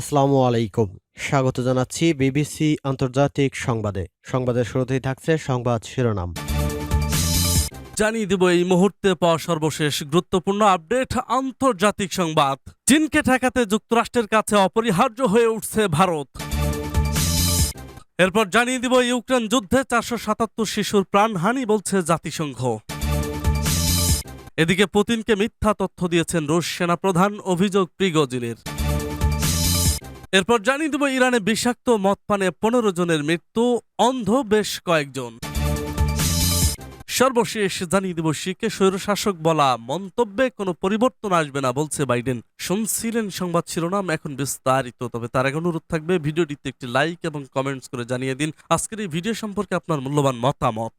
আসসালামু আলাইকুম। স্বাগত জানাচ্ছি বিবিসি আন্তর্জাতিক সংবাদে। সংবাদের শুরুতেই থাকছে সংবাদ শিরোনাম। জানিয়ে দেব এই মুহূর্তে পাওয়া সর্বশেষ গুরুত্বপূর্ণ আপডেট, আন্তর্জাতিক সংবাদ। চীনকে ঠেকাতে যুক্তরাষ্ট্রের কাছে অপরিহার্য হয়ে উঠছে ভারত। এরপর জানিয়ে দিব ইউক্রেন যুদ্ধে চারশো সাতাত্তর শিশুর প্রাণহানি বলছে জাতিসংঘ। এদিকে পুতিনকে মিথ্যা তথ্য দিয়েছেন রুশ সেনাপ্রধান, অভিযোগ প্রিগজিনের। এরপর জানিয়ে দেব, ইরানে বিষাক্ত মদ পানে পনেরো জনের মৃত্যু, অন্ধ বেশ কয়েকজন। সর্বশেষ জানিয়ে দেব, শিখে স্বৈরশাসক বলা মন্তব্যে কোনো পরিবর্তন আসবে না বলছে বাইডেন। শুনছিলেন সংবাদ শিরোনাম, এখন বিস্তারিত। তবে তার আগে অনুরোধ থাকবে, ভিডিওটিতে একটি লাইক এবং কমেন্টস করে জানিয়ে দিন। আজকের এই ভিডিও সম্পর্কে আপনার মূল্যবান মতামত।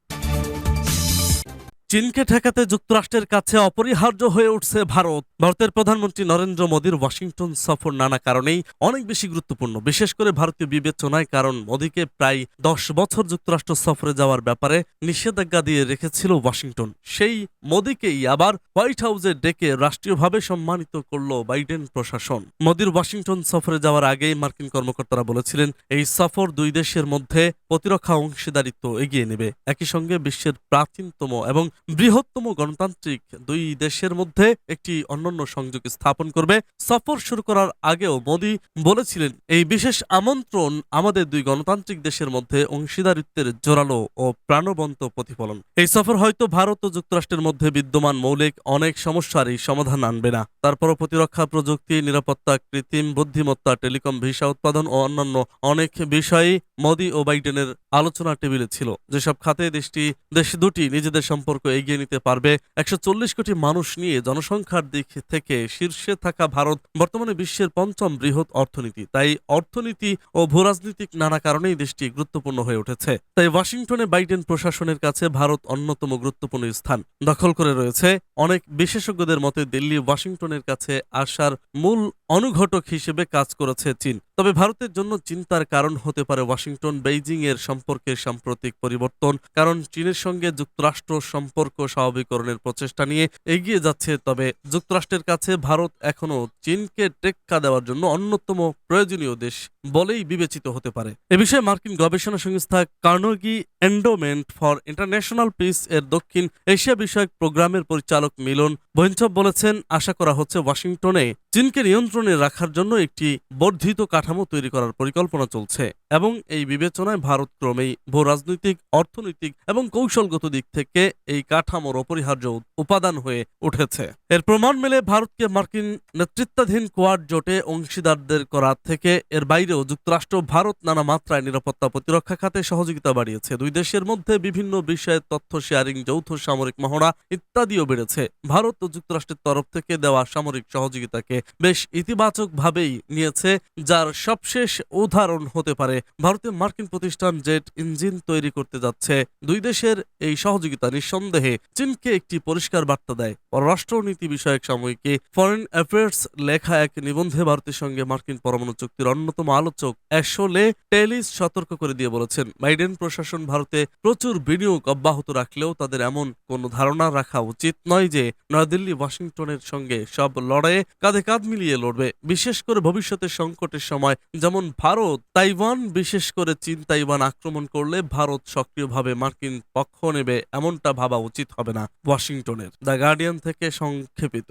চীনকে ঠেকাতে যুক্তরাষ্ট্রের কাছে অপরিহার্য হয়ে উঠছে ভারত। ভারতের প্রধানমন্ত্রী নরেন্দ্র মোদীর ওয়াশিংটন সফর নানা কারণেই অনেক বেশি গুরুত্বপূর্ণ, বিশেষ করে ভারতীয় বিবেচনায়, কারণ মোদীকে প্রায় দশ বছর যুক্তরাষ্ট্র সফরে যাওয়ার ব্যাপারে নিষেধাজ্ঞা দিয়ে রেখেছিল ওয়াশিংটন। সেই মোদীকেই আবার হোয়াইট হাউসে ডেকে রাষ্ট্রীয়ভাবে সম্মানিত করল বাইডেন প্রশাসন। মোদীর ওয়াশিংটন সফরে যাওয়ার আগেই মার্কিন কর্মকর্তারা বলেছিলেন, এই সফর দুই দেশের মধ্যে প্রতিরক্ষা অংশীদারিত্ব এগিয়ে নেবে। একই সঙ্গে বিশ্বের প্রাচীনতম এবং বৃহত্তম গণতান্ত্রিক দুই দেশের মধ্যে একটি অনন্য সংযোগ স্থাপন করবে। সফর শুরু করার আগেও মোদী বলেছিলেন, এই বিশেষ আমন্ত্রণ আমাদের দুই গণতান্ত্রিক দেশের মধ্যে অংশীদারিত্বের জোরালো ও প্রাণবন্ত প্রতিফলন। এই সফর হয়তো ভারত ও যুক্তরাষ্ট্রের মধ্যে বিদ্যমান মৌলিক অনেক সমস্যারই সমাধান আনবে না। তারপরও প্রতিরক্ষা প্রযুক্তি, নিরাপত্তা, কৃত্রিম বুদ্ধিমত্তা, টেলিকম ভিসা উৎপাদন ও অন্যান্য অনেক বিষয়ই মোদী ও বাইডেনের আলোচনা টেবিলে ছিল। যেসব খাতে দেশটি, দেশ দুটি নিজেদের সম্পর্ক এগিয়ে নিতে পারবে। একশো কোটি মানুষ নিয়ে জনসংখ্যার দিক থেকে শীর্ষে থাকা ভারত বর্তমানে বিশ্বের পঞ্চম বৃহৎ অর্থনীতি। তাই অর্থনীতি ও ভূরাজনৈতিক নানা কারণেই দেশটি গুরুত্বপূর্ণ হয়ে উঠেছে। তাই ওয়াশিংটনে বাইডেন প্রশাসনের কাছে ভারত অন্যতম গুরুত্বপূর্ণ স্থান। দখল করে রয়েছে অনেক বিশেষজ্ঞদের মতে দিল্লি ওয়াশিংটনের কাছে আসার মূল অনুঘটক হিসেবে কাজ করেছে চীন। তবে ভারতের জন্য চিন্তার কারণ হতে পারে ওয়াশিংটন বেইজিং এর সম্পর্কের সাম্প্রতিক পরিবর্তন, কারণ চীনের সঙ্গে যুক্তরাষ্ট্র সম্পর্ক স্বাভাবিকরণের প্রচেষ্টা নিয়ে এগিয়ে যাচ্ছে। তবে যুক্তরাষ্ট্রের কাছে ভারত এখনও চীনকে টেক্কা দেওয়ার জন্য অন্যতম প্রয়োজনীয় দেশ বলেই বিবেচিত হতে পারে। এ বিষয়ে মার্কিন গবেষণা সংস্থা Carnegie Endowment for International Peace এর দক্ষিণ এশিয়া বিষয়ক প্রোগ্রামের পরিচালক মিলন বৈঞ্চব বলেছেন, আশা করা হচ্ছে ওয়াশিংটনে চীনকে নিয়ন্ত্রণে রাখার জন্য একটি বর্ধিত কাঠামো তৈরি করার পরিকল্পনা চলছে এবং এই বিবেচনায় ভারত ক্রমেই ভূ রাজনৈতিক অর্থনৈতিক এবং কৌশলগত দিক থেকে এই কাঠামোর অপরিহার্য উপাদান হয়ে উঠেছে। এর প্রমাণ মেলে ভারতকে মার্কিন নেতৃত্বাধীন কোয়াড জোটে অংশীদারদের করা থেকে এর বাইরেও যুক্তরাষ্ট্র, ভারত নানা মাত্রায় নিরাপত্তা প্রতিরক্ষা খাতে সহযোগিতা বাড়িয়েছে। দুই দেশের মধ্যে বিভিন্ন বিষয়ে তথ্য শেয়ারিং, যৌথ সামরিক মহড়া ইত্যাদিও বেড়েছে। ভারত ও যুক্তরাষ্ট্রের তরফ থেকে দেওয়া সামরিক সহযোগিতাকে বেশ ইতিবাচকভাবেই নিয়েছে, যার সবশেষ উদাহরণ হতে পারে। ভারতীয় মার্কিন প্রতিষ্ঠান জেট ইঞ্জিন তৈরি করতে যাচ্ছে। দুই দেশের এই সহযোগিতা নিঃসন্দেহে চীনকে একটি পরিষ্কার বার্তা দেয়। পররাষ্ট্রনীতি বিষয়ক সাময়িকী ফরেন অ্যাফেয়ার্স লেখা এক নিবন্ধে ভারতের সঙ্গে মার্কিন পরমাণু চুক্তির অন্যতম আলোচক অ্যাশোলে টেলিস সতর্ক করে দিয়ে বলেছেন, বাইডেন প্রশাসন ভারতে প্রচুর বিনিয়োগ অব্যাহত রাখলেও তাদের এমন কোনো ধারণা রাখা উচিত নয় যে নয়াদিল্লি ওয়াশিংটনের সঙ্গে সব লড়াইয়ে কাঁধে কাঁধ মিলিয়ে লড়বে, বিশেষ করে ভবিষ্যতের সংকটের সময়। যেমন ভারত, তাইওয়ান, বিশেষ করে চীন, তাইওয়ান আক্রমণ করলে ভারত সক্রিয়ভাবে মার্কিন পক্ষ নেবে, এমনটা ভাবা উচিত হবে না ওয়াশিংটনের। দ্য গার্ডিয়ান থেকে সংক্ষেপিত।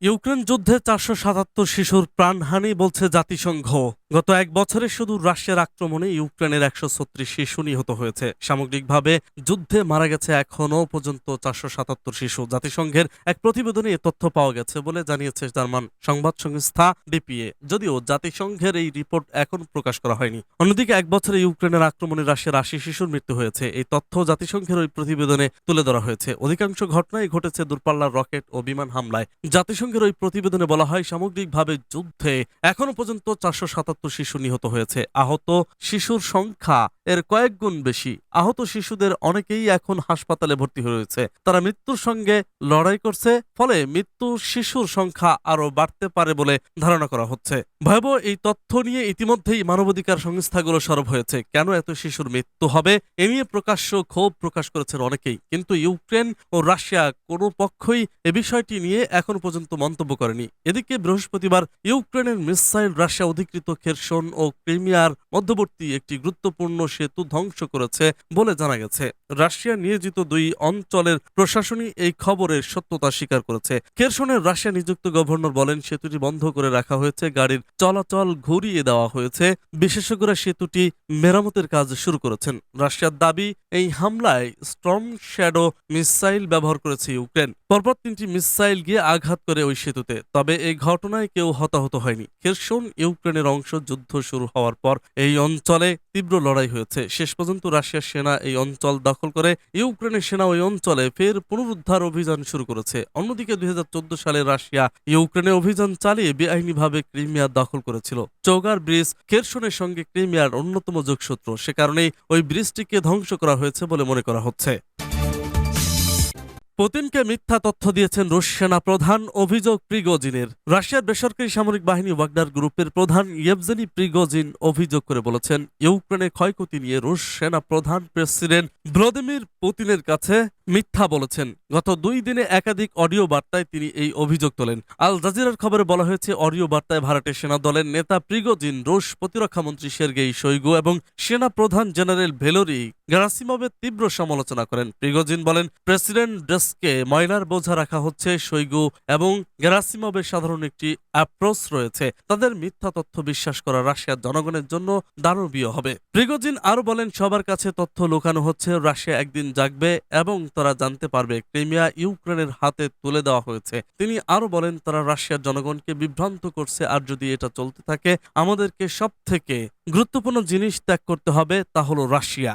ইউক্রেন যুদ্ধে চারশো সাতাত্তর শিশুর প্রাণহানি বলছে জাতিসংঘ। গত এক বছরে শুধু রাশিয়ার আক্রমণে ইউক্রেনের একশো ছত্রিশ শিশু নিহত হয়েছে। সামগ্রিকভাবে যুদ্ধে মারা গেছে এখনও পর্যন্ত চারশো সাতাত্তর শিশু। জাতিসংঘের এক প্রতিবেদনে তথ্য পাওয়া গেছে বলে জানিয়েছে জার্মান সংবাদ সংস্থা ডিপিএ। যদিও জাতিসংঘের এই রিপোর্ট এখন প্রকাশ করা হয়নি। অন্যদিকে এক বছরে ইউক্রেনের আক্রমণে রাশিয়ার আশি শিশুর মৃত্যু হয়েছে। এই তথ্য জাতিসংঘের ওই প্রতিবেদনে তুলে ধরা হয়েছে। অধিকাংশ ঘটনাই ঘটেছে দূরপাল্লার রকেট ও বিমান হামলায়। জাতিসংঘের ওই প্রতিবেদনে বলা হয় সামগ্রিকভাবে যুদ্ধে এখনও পর্যন্ত চারশো সাতাত্তর শিশু নিহত হয়েছে। আহত শিশুর সংখ্যা এর কয়েক গুণ বেশি আহত শিশুদের অনেকেই এখন হাসপাতালে ভর্তি হয়েছে তারা মৃত্যুর সঙ্গে লড়াই করছে, ফলে মৃত্যু শিশুর সংখ্যা আরও বাড়তে পারে বলে ধারণা করা হচ্ছে। ভয়াবহ এই তথ্য নিয়ে ইতিমধ্যেই মানবাধিকার সংস্থাগুলো সরব হয়েছে। কেন এত শিশুর মৃত্যু হবে, এ নিয়ে প্রকাশ্য ক্ষোভ প্রকাশ করেছেন অনেকেই। কিন্তু ইউক্রেন ও রাশিয়া কোনো পক্ষই এ বিষয়টি নিয়ে এখন পর্যন্ত মন্তব্য করেনি। এদিকে বৃহস্পতিবার ইউক্রেনের মিসাইল রাশিয়া অধিকৃত খেরসন ও ক্রিমিয়ার মধ্যবর্তী একটি গুরুত্বপূর্ণ সেতু ধ্বংস করেছে বলে জানা গেছে। রাশিয়া নিয়োজিত দুই অঞ্চলের প্রশাসনই এই খবরের সত্যতা স্বীকার করেছে। খেরসনের রাশিয়া নিযুক্ত গভর্নর বলেন, সেতুটি বন্ধ করে রাখা হয়েছে, গাড়ির চলাচল ঘুরিয়ে দেওয়া হয়েছে। বিশেষজ্ঞরা সেতুটি মেরামতের কাজ শুরু করেছেন। রাশিয়ার দাবি, এই হামলায় স্টর্ম শ্যাডো মিসাইল ব্যবহার করেছে ইউক্রেন। পরপর তিনটি মিসাইল গিয়ে আঘাত করে ওই সেতুতে, তবে এই ঘটনায় কেউ হতাহত হয়নি। খেরসন ইউক্রেনের অংশ যুদ্ধ শুরু হওয়ার পর এই অঞ্চলে তীব্র লড়াই হয়েছে। শেষ পর্যন্ত রাশিয়ার সেনা এই অঞ্চল দখল করে ইউক্রেনের সেনা ওই অঞ্চলে ফের পুনরুদ্ধার অভিযান শুরু করেছে। অন্যদিকে দুই হাজার চোদ্দ সালে রাশিয়া ইউক্রেনে অভিযান চালিয়ে বেআইনিভাবে ক্রিমিয়া দখল করেছিল। চৌগার ব্রিজ খেরসনের সঙ্গে ক্রিমিয়ার অন্যতম যোগসূত্র। সে কারণেই ওই ব্রিজটিকে ধ্বংস করা হয়েছে বলে মনে করা হচ্ছে। পুতিনকে মিথ্যা তথ্য দিয়েছেন রুশ সেনা প্রধান অভিযোগ প্রিগোজিনের। রাশিয়ার বেসরকারি সামরিক বাহিনী ওয়াগনার গ্রুপের প্রধান ইয়েভজেনি প্রিগোজিন অভিযোগ করে বলেছেন, ইউক্রেনে ক্ষয়ক্ষতি নিয়ে রুশ সেনা প্রধান প্রেসিডেন্ট ভ্লাদিমির পুতিনের কাছে মিথ্যা বলেছেন। গত দুই দিনে একাধিক অডিও বার্তায় তিনি এই অভিযোগ তোলেন। আল জাজিরার খবরে বলা হয়েছে, অডিও বার্তায় ভারতের সেনা দলের নেতা প্রিগোজিন, রুশ প্রতিরক্ষামন্ত্রী সের্গেই শৈগু এবং সেনা প্রধান জেনারেল ভেলোরি গেরাসিমভের তীব্র সমালোচনা করেন। প্রিগোজিন বলেন, প্রেসিডেন্ট ডেস্কে ময়লার বোঝা রাখা হচ্ছে শৈগু এবং গেরাসিমভের সাধারণ একটি অ্যাপ্রোচ রয়েছে। তাদের মিথ্যা তথ্য বিশ্বাস করা রাশিয়ার জনগণের জন্য দানবীয় হবে। প্রিগোজিন আরও বলেন, সবার কাছে তথ্য লুকানো হচ্ছে, রাশিয়া একদিন জাগবে এবং তারা জানতে পারবে, ক্রিমিয়া ইউক্রেনের হাতে তুলে দেওয়া হয়েছে। তিনি আরও বলেন, তারা রাশিয়ার জনগণকে বিভ্রান্ত করছে, আর যদি এটা চলতে থাকে, আমাদেরকে সব থেকে গুরুত্বপূর্ণ জিনিস ত্যাগ করতে হবে, তা হলো রাশিয়া।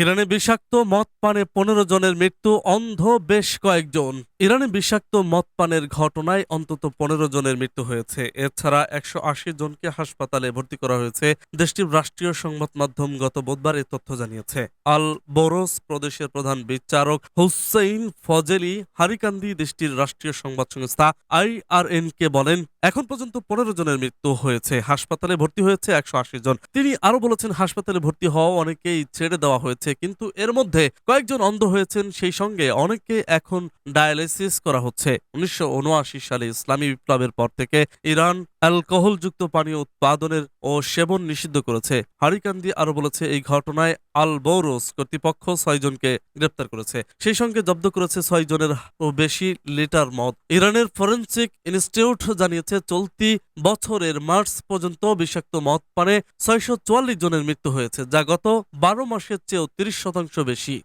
ইরানে বিষাক্ত মদ পানে পনেরো জনের মৃত্যু, অন্ধ বেশ কয়েকজন। ইরানে বিষাক্ত মদ পানের ঘটনায় অন্তত পনেরো জনের মৃত্যু হয়েছে। এছাড়া একশো আশি জনকে হাসপাতালে ভর্তি করা হয়েছে, দেশটির রাষ্ট্রীয় সংবাদ মাধ্যম গত বুধবার এ তথ্য জানিয়েছে। আল বোরোস প্রদেশের প্রধান বিচারক হুসেইন ফজেলি হারিকান্দি দেশটির রাষ্ট্রীয় সংবাদ সংস্থা আইআরএন কে বলেন, এখন পর্যন্ত পনেরো জনের মৃত্যু হয়েছে, হাসপাতালে ভর্তি হয়েছে একশো আশি জন। তিনি আরও বলেছেন, হাসপাতালে ভর্তি হওয়া অনেকেই ছেড়ে দেওয়া হয়েছে। কিন্তু এর মধ্যে কয়েকজন অন্ধ হয়েছেন, সেই সঙ্গে অনেককে এখন ডায়ালিসিস করা হচ্ছে। উনিশশো উনআশি সালে ইসলামী বিপ্লবের পর থেকে ইরান অ্যালকোহলযুক্ত পানীয় উৎপাদনের ও সেবন নিষিদ্ধ করেছে। হারিকান্দি আরও বলেছে, এই ঘটনায় আল বৌরস কর্তৃপক্ষ ছয়জনকে গ্রেপ্তার করেছে। সেই সঙ্গে জব্দ করেছে ছয় জনের বেশি লিটার মদ। ইরানের ফরেন্সিক ইনস্টিটিউট জানিয়েছে, চলতি বছরের মার্চ পর্যন্ত বিষাক্ত মদ পানে ছয়শো চুয়াল্লিশ জনের মৃত্যু হয়েছে, যা গত বারো মাসের চেয়েও তিরিশ শতাংশ বেশি।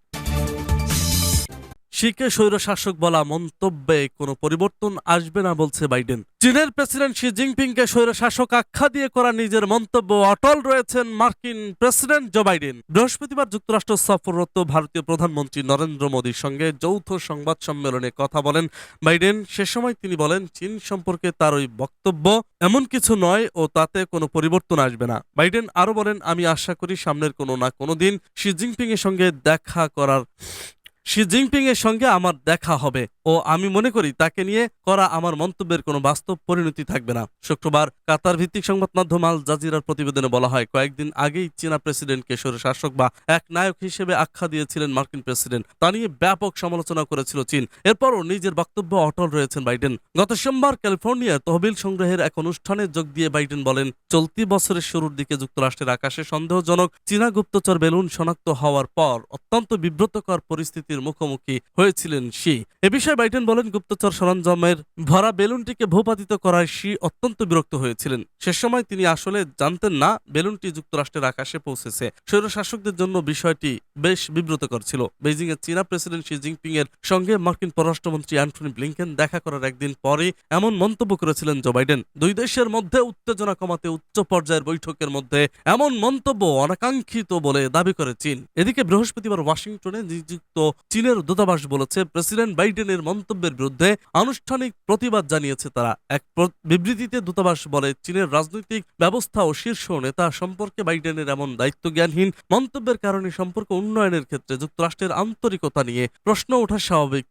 শিখে স্বৈরশাসক বলা মন্তব্যে কোনো পরিবর্তন আসবে না বলছে বাইডেন। চীনের প্রেসিডেন্ট শি জিনপিংকে স্বৈরশাসক আখ্যা দিয়ে করা নিজের মন্তব্য অটল রয়েছেন মার্কিন প্রেসিডেন্ট জো বাইডেন। বৃহস্পতিবার যুক্তরাষ্ট্র সফররত ভারতীয় প্রধানমন্ত্রী নরেন্দ্র মোদীর সঙ্গে যৌথ সংবাদ সম্মেলনে কথা বলেন বাইডেন। সে সময় তিনি বলেন, চীন সম্পর্কে তার ওই বক্তব্য এমন কিছু নয় ও তাতে কোনো পরিবর্তন আসবে না। বাইডেন আরও বলেন, আমি আশা করি সামনের কোনো না কোনো দিন শি জিনপিং এর সঙ্গে দেখা করার শি জিনপিংয়ের সঙ্গে আমার দেখা হবে। ও আমি মনে করি তাকে নিয়ে করা আমার মন্তব্যের কোনো বাস্তব পরিণতি থাকবে না। শুক্রবার কাতার ভিত্তিক সংবাদ মাধ্যম আল জাজিরার প্রতিবেদনে বলা হয়, কয়েকদিন আগেই চীনা প্রেসিডেন্টকে শাসক বা এক নায়ক হিসেবে আখ্যা দিয়েছিলেন মার্কিন প্রেসিডেন্ট। তা নিয়ে ব্যাপক সমালোচনা করেছিল চীন। এরপরও নিজের বক্তব্য অটল রয়েছেন বাইডেন। গত সোমবার ক্যালিফোর্নিয়ার তহবিল সংগ্রহের এক অনুষ্ঠানে যোগ দিয়ে বাইডেন বলেন, চলতি বছরের শুরুর দিকে যুক্তরাষ্ট্রের আকাশে সন্দেহজনক চীনা গুপ্তচর বেলুন শনাক্ত হওয়ার পর অত্যন্ত বিব্রতকর পরিস্থিতির মুখোমুখি হয়েছিলেন শি। এ বিষয়ে বাইডেন বলেন, গুপ্তচর সরঞ্জামের ভরা বেলুনটিকে ভূপাতিত করায় শি অত্যন্ত বিরক্ত হয়েছিলেন। সে সময় তিনি আসলে জানতেন না, বেলুনটি যুক্তরাষ্ট্রের আকাশে পৌঁছেছে। স্বৈরশাসকদের জন্য বিষয়টি বেশ বিব্রতকর ছিল। বেজিং এর চীনা প্রেসিডেন্ট শি জিনপিং এর সঙ্গে মার্কিন পররাষ্ট্রমন্ত্রী অ্যান্টনি ব্লিংকেন দেখা করার একদিন পরে এমন মন্তব্য করেছিলেন জো বাইডেন। দুই দেশের মধ্যে উত্তেজনা কমাতে উচ্চ পর্যায়ের বৈঠকের মধ্যে এমন মন্তব্য অনাকাঙ্ক্ষিত বলে দাবি করে চীন। এদিকে বৃহস্পতিবার ওয়াশিংটনে নিযুক্ত চীনের দূতাবাস বলেছে, প্রেসিডেন্ট বাইডেনের বাইডেনের মন্তব্যের বিরুদ্ধে আনুষ্ঠানিক প্রতিবাদ জানিয়েছে তারা। এক বিবৃতিতে দূতাবাস বলে, চীনের রাজনৈতিক ব্যবস্থা ও শীর্ষ নেতা সম্পর্কে বাইডেনের এমন দায়িত্বজ্ঞানহীন মন্তব্যের কারণে সম্পর্ক উন্নয়নের ক্ষেত্রে যুক্তরাষ্ট্রের আন্তরিকতা নিয়ে প্রশ্ন ওঠা স্বাভাবিক।